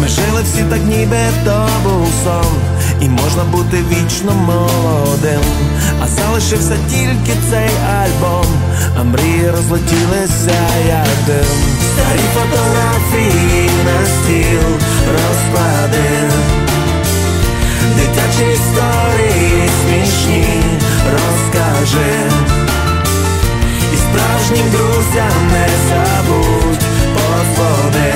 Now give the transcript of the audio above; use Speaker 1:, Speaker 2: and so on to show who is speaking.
Speaker 1: Ми жили всі так, ніби то був сон, і можна бути вічно молодим. А залишився тільки цей альбом, а мрії розлетілися як дим. Старі фотографії на стіл розклади. Дитячі історії смішні розкаже. І справжнім друзям не забудь подзвони.